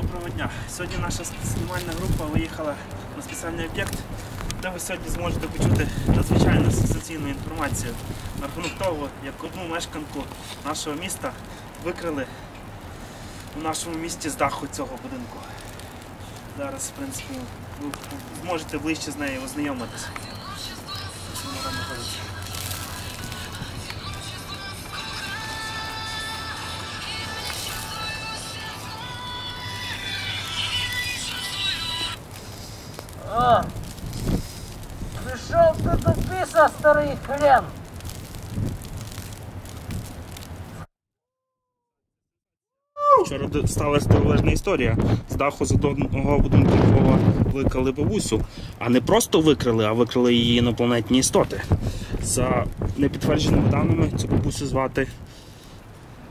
Доброго дня. Сьогодні наша знімальна група виїхала на спеціальний об'єкт, де ви сьогодні зможете почути надзвичайно сенсаційну інформацію на рахунок того, як одну мешканку нашого міста викрили у нашому місті з даху цього будинку. Зараз, в принципі, ви зможете ближче з нею ознайомитися. А, пішов ти до піса, старий хрен. Вчора сталася дивовижна історія. З даху з одного будинку викрали бабусю. А не просто викрали, а викрали її інопланетні істоти. За непідтвердженими даними, цю бабусю звати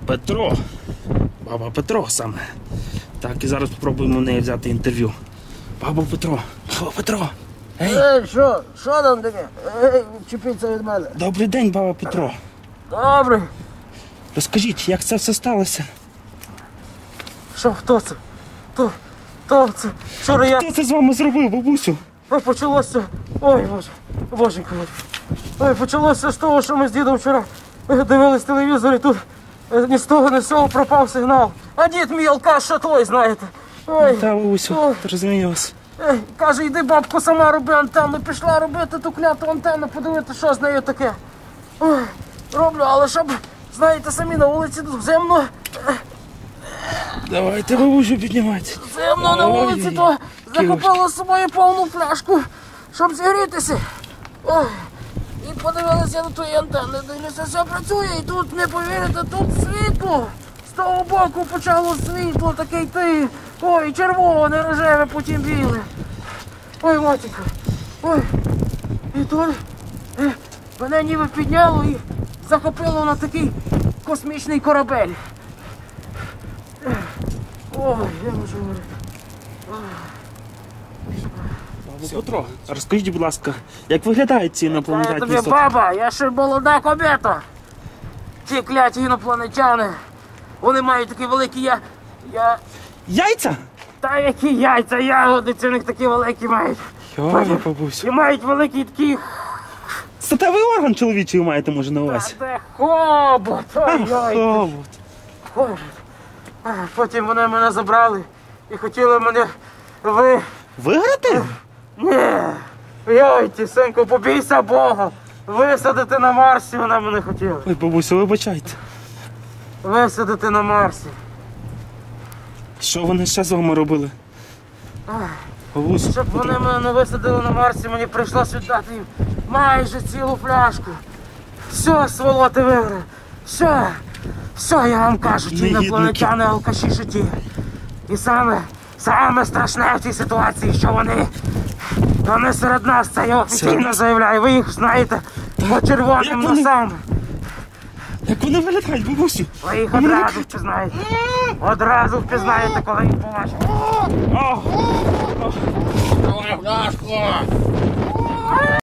Петро. Баба Петро саме. Так, і зараз спробуємо в неї взяти інтерв'ю. Баба Петро, баба Петро. Ей, Ей, що? Що там таке? Ей, чіпіться від мене. добрий день, баба Петро. Добре. Розкажіть, як це все сталося? Що, хто це? Хто? Хто це? Вчора я Хто це з вами зробив, бабусю? Ой, почалося. Ой, боже, боженько. Ой, почалося з того, що ми з дідом вчора е, дивились телевізор і тут е, ні з того, ні з цього пропав сигнал. А дід мій алкаш, що той, знаєте. Ой, Та бабусю, розумію вас. Каже, йди бабко сама роби антенну, пішла робити ту кляту антенну, подивити, що з нею таке. Роблю, але щоб, знаєте, самі на вулиці тут земно, Давайте бабусю піднімайте. земно на вулиці, то захопила з собою повну пляшку, щоб зігрітися. Ой, і подивилися на тої антенни, дивлюся, все працює, і тут, не повірите, тут світло. З того боку почало світло таке йти. Ой, червоне, рожеве, потім біле. Ой, матінко, ой. І тут е, мене ніби підняло і захопило на такий космічний корабель. Ой, я можу говорити. Петро, розкажіть, будь ласка, як виглядають ці інопланетні тобі істоти? баба, я ще молода кобета. Ті кляті інопланетяни. Вони мають такі великі я. Я. Яйця? Та які яйця, ягодиці у них такі великі мають. Йой, бабусю. І мають великі такі. Статевий орган чоловічий маєте, може, на Та увазі? де хобот. Ой-ой. Хобот. хобот. А, Потім вони мене забрали і хотіли мене ви. Виграти? Ні. Йойте, синку, побійся Бога. Висадити на Марсі вона мене хотіла. Ой, бабусю, вибачайте. Висадити на Марсі. Що вони ще з вами робили? Ах. Щоб вони мене не висадили на Марсі, мені прийшлося віддати їм майже цілу пляшку. Все, сволоти виграли. Все, все, я вам кажу, ті Негідники. інопланетяни алкаші житті. І саме, саме страшне в цій ситуації, що вони, вони серед нас, це я офіційно заявляю. Ви їх знаєте по червоним Як вони- носам. Як вони вилітають, бабусю? Ви їх Вони одразу впізнаєте. Одразу впізнаєте, коли їх побачите. Давай фляжку!